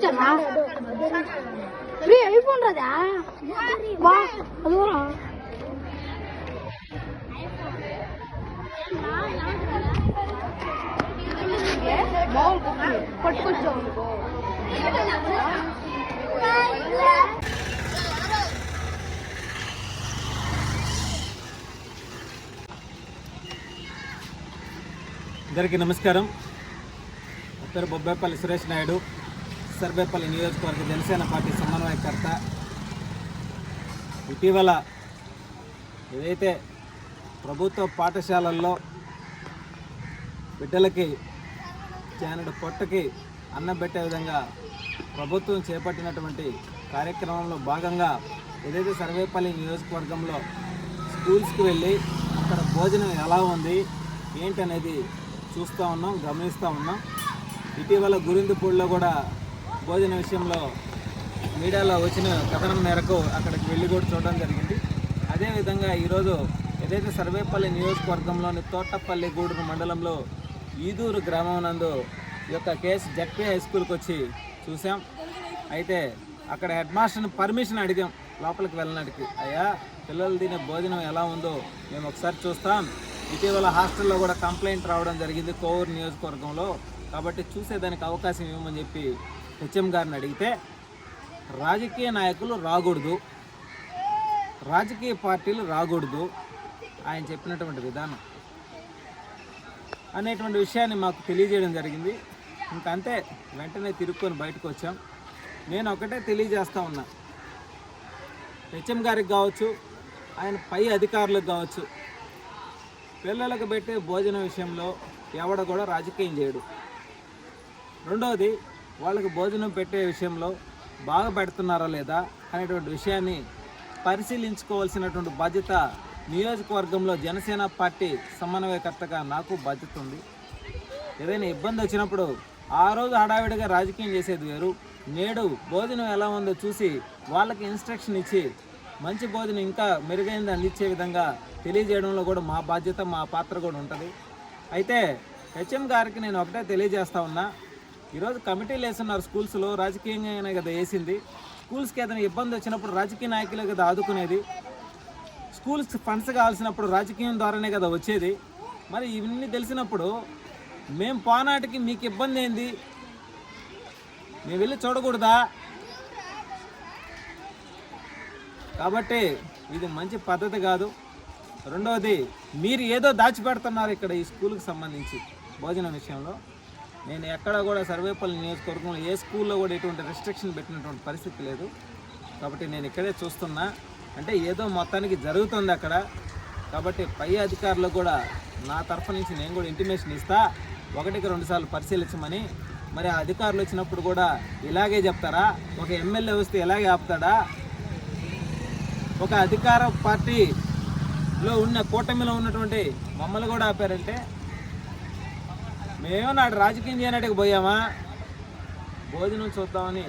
ఇచ్చారా free iPhone రాదా? బా పట్టుకొచ్చావు అందరికీ నమస్కారం. నా పేరు బొబ్బేపల్లి సురేష్ నాయుడు సర్వేపల్లి నియోజకవర్గ జనసేన పార్టీ సమన్వయకర్త. ఇటీవల ఏదైతే ప్రభుత్వ పాఠశాలల్లో బిడ్డలకి జానుడు పొట్టకి అన్నం పెట్టే విధంగా ప్రభుత్వం చేపట్టినటువంటి కార్యక్రమంలో భాగంగా ఏదైతే సర్వేపల్లి నియోజకవర్గంలో స్కూల్స్కి వెళ్ళి అక్కడ భోజనం ఎలా ఉంది ఏంటనేది చూస్తూ ఉన్నాం గమనిస్తూ ఉన్నాం. ఇటీవల గురిందుపూడిలో కూడా భోజన విషయంలో మీడియాలో వచ్చిన కథనం మేరకు అక్కడికి వెళ్ళి కూడా చూడడం జరిగింది. అదేవిధంగా ఈరోజు ఏదైతే సర్వేపల్లి నియోజకవర్గంలోని తోటపల్లి గూడూరు మండలంలో ఈదూరు గ్రామం నందు ఈ యొక్క కేసు జడ్పీ హై స్కూల్కి వచ్చి చూసాం అయితే అక్కడ హెడ్ మాస్టర్ని పర్మిషన్ అడిగాం. లోపలికి వెళ్ళడానికి అయ్యా పిల్లలు తినే భోజనం ఎలా ఉందో మేము ఒకసారి చూస్తాం. ఇటీవల హాస్టల్లో కూడా కంప్లైంట్ రావడం జరిగింది కోవూరు నియోజకవర్గంలో. కాబట్టి చూసేదానికి అవకాశం ఇవ్వమని చెప్పి హెచ్ఎం గారిని అడిగితే రాజకీయ నాయకులు రాకూడదు. రాజకీయ పార్టీలు రాకూడదు. ఆయన చెప్పినటువంటి విధానం అనేటువంటి విషయాన్ని మాకు తెలియజేయడం జరిగింది. ఇంకా అంతే వెంటనే తిరుక్కొని బయటకు వచ్చాం. నేను ఒకటే తెలియజేస్తూ ఉన్నా. హెచ్ఎం గారికి కావచ్చు ఆయన పై అధికారులకు కావచ్చు పిల్లలకు పెట్టే భోజన విషయంలో ఎవడ కూడా రాజకీయం చేయడు. రెండవది వాళ్ళకి భోజనం పెట్టే విషయంలో బాగా పెడుతున్నారా లేదా అనేటువంటి విషయాన్ని పరిశీలించుకోవాల్సినటువంటి బాధ్యత నియోజకవర్గంలో జనసేన పార్టీ సమన్వయకర్తగా నాకు బాధ్యత ఉంది. ఏదైనా ఇబ్బంది వచ్చినప్పుడు ఆ రోజు హడావిడిగా రాజకీయం చేసేది వేరు. నేడు భోజనం ఎలా ఉందో చూసి వాళ్ళకి ఇన్స్ట్రక్షన్ ఇచ్చి మంచి భోజనం ఇంకా మెరుగైనది అందించే విధంగా తెలియజేయడంలో కూడా మా బాధ్యత మా పాత్ర కూడా ఉంటుంది. అయితే హెచ్ఎం గారికి నేను ఒకటే తెలియజేస్తా ఉన్నా. ఈరోజు కమిటీలు వేస్తున్నారు స్కూల్స్లో. రాజకీయంగానే కదా వేసింది. స్కూల్స్కి ఏదైనా ఇబ్బంది వచ్చినప్పుడు రాజకీయ నాయకులే కదా ఆదుకునేది. స్కూల్స్ ఫండ్స్ కావాల్సినప్పుడు రాజకీయం ద్వారానే కదా వచ్చేది. మరి ఇవన్నీ తెలిసినప్పుడు మేము పోనాటికి మీకు ఇబ్బంది ఏంది? మేము వెళ్ళి చూడకూడదా? కాబట్టి ఇది మంచి పద్ధతి కాదు. రెండవది మీరు ఏదో దాచిపెడుతున్నారు ఇక్కడ ఈ స్కూల్కి సంబంధించి భోజనం విషయంలో. నేను ఎక్కడ కూడా సర్వేపల్లి నియోజకవర్గంలో ఏ స్కూల్లో కూడా ఎటువంటి రెస్ట్రిక్షన్ పెట్టినటువంటి పరిస్థితి లేదు. కాబట్టి నేను ఇక్కడే చూస్తున్నా. అంటే ఏదో మొత్తానికి జరుగుతుంది అక్కడ. కాబట్టి పై అధికారులకు కూడా నా తరఫు నుంచి నేను కూడా ఇంటిమేషన్ ఇస్తా. ఒకటికి రెండు సార్లు పరిశీలించమని. మరి అధికారులు వచ్చినప్పుడు కూడా ఇలాగే చెప్తారా? ఒక ఎమ్మెల్యే వస్తే ఇలాగే ఆపుతాడా? ఒక అధికార పార్టీలో ఉన్న కూటమిలో ఉన్నటువంటి మమ్మల్ని కూడా ఆపారంటే మేము నాడు రాజకీయం చేయనట్టుకు పోయామా? భోజనం చూద్దామని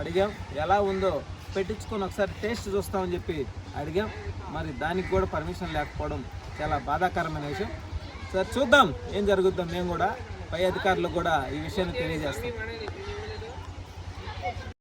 అడిగాం. ఎలా ఉందో పెట్టించుకొని ఒకసారి టేస్ట్ చూస్తామని చెప్పి అడిగాం. మరి దానికి కూడా పర్మిషన్ లేకపోవడం చాలా బాధాకరమైన విషయం. సరే చూద్దాం ఏం జరుగుద్దాం. మేము కూడా పై అధికారులకు కూడా ఈ విషయాన్ని తెలియజేస్తాం.